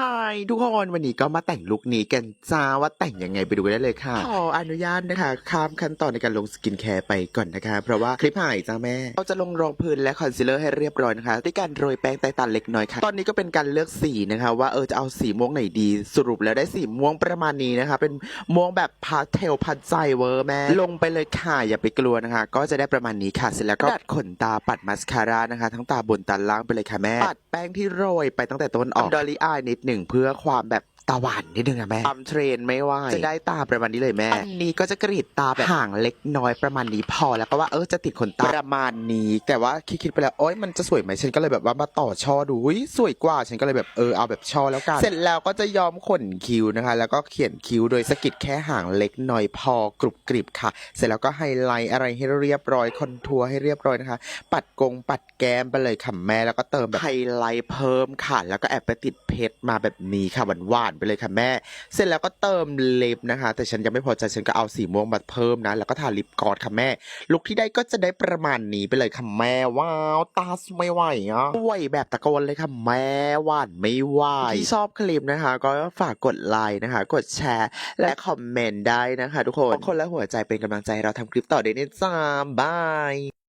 ฮายทุกคนวันนี้ก็มาแต่งลุคนี้กันจ้าว่าแต่งยังไงไปดูกันได้เลยค่ะ ขออนุญาตนะคะ ข้ามขั้นตอนในการลงสกินแคร์ไปก่อนนะคะ เพราะว่าคลิปหายจ้าแม่เราจะลงรองพื้นและคอนซีลเลอร์ให้เรียบร้อยนะคะด้วยการโรยแป้งใต้ตาเล็กน้อยค่ะ ตอนนี้ก็เป็นการเลือกสีนะคะ ว่าเออจะเอาสีม่วงไหนดี สรุปแล้วได้สีม่วงประมาณนี้นะคะ เป็นม่วงแบบพาสเทลพัดใจเวอร์แม่ลงไปเลยค่ะอย่าไปกลัวนะคะ ก็จะได้ประมาณนี้ค่ะ เสร็จแล้วก็ดัดขนตาปัดมัสคาร่านะคะ ทั้งตาบนตาล่างไปเลยค่ะแม่ปัดแป้งที่โรยไปตั้งแต่ต้นออกดอลลี่อายนิดหนึ่งเพื่อความแบบ ตาหวานนิดนึงอะแม่ทำเทรนไม่ไหวจะได้ตาประมาณนี้เลยแม่ อันนี้ก็จะกรีดตาแบบห่างเล็กน้อยประมาณนี้พอแล้วก็ว่าเออจะติดขนตาประมาณนี้ แต่ว่าคิดๆไปแล้วโอ๊ยมันจะสวยไหมฉันก็เลยแบบว่ามาต่อช่อดูอุ๊ยสวยกว่าฉันก็เลยแบบเออเอาแบบช่อแล้วกัน เสร็จแล้วก็จะย้อมขนคิ้วนะคะ แล้วก็เขียนคิ้วโดยสะกิดแค่ห่างเล็กน้อยพอกรุบกริบค่ะ เสร็จแล้วก็ไฮไลท์อะไรให้เรียบร้อยคอนทัวร์ให้เรียบร้อยนะคะ ปัดกงปัดแก้มไปเลยค่ะแม่แล้วก็เติมแบบไฮไลท์เพิ่มค่ะ แล้วก็แอบไปติดเพชรมาแบบนี้ค่ะหวานๆไปเลยค่ะแม่ เสร็จแล้วก็เติมเล็บนะคะ แต่ฉันยังไม่พอใจฉันก็เอาสีม่วงมาเพิ่มนะ แล้วก็ทาลิปกลอดค่ะแม่ ลุคที่ได้ก็จะได้ประมาณนี้ไปเลยค่ะแม่ว้าวตาสไม่ไหวอะไหวแบบตะโกนเลยค่ะแม่หวานไม่ไหวที่ชอบคลิปนะคะ ก็ฝากกดไลค์นะคะ กดแชร์ และคอมเมนต์ได้นะคะ ทุกคนคนละหัวใจเป็นกำลังใจให้เราทำคลิปต่อได้นะจ้าบาย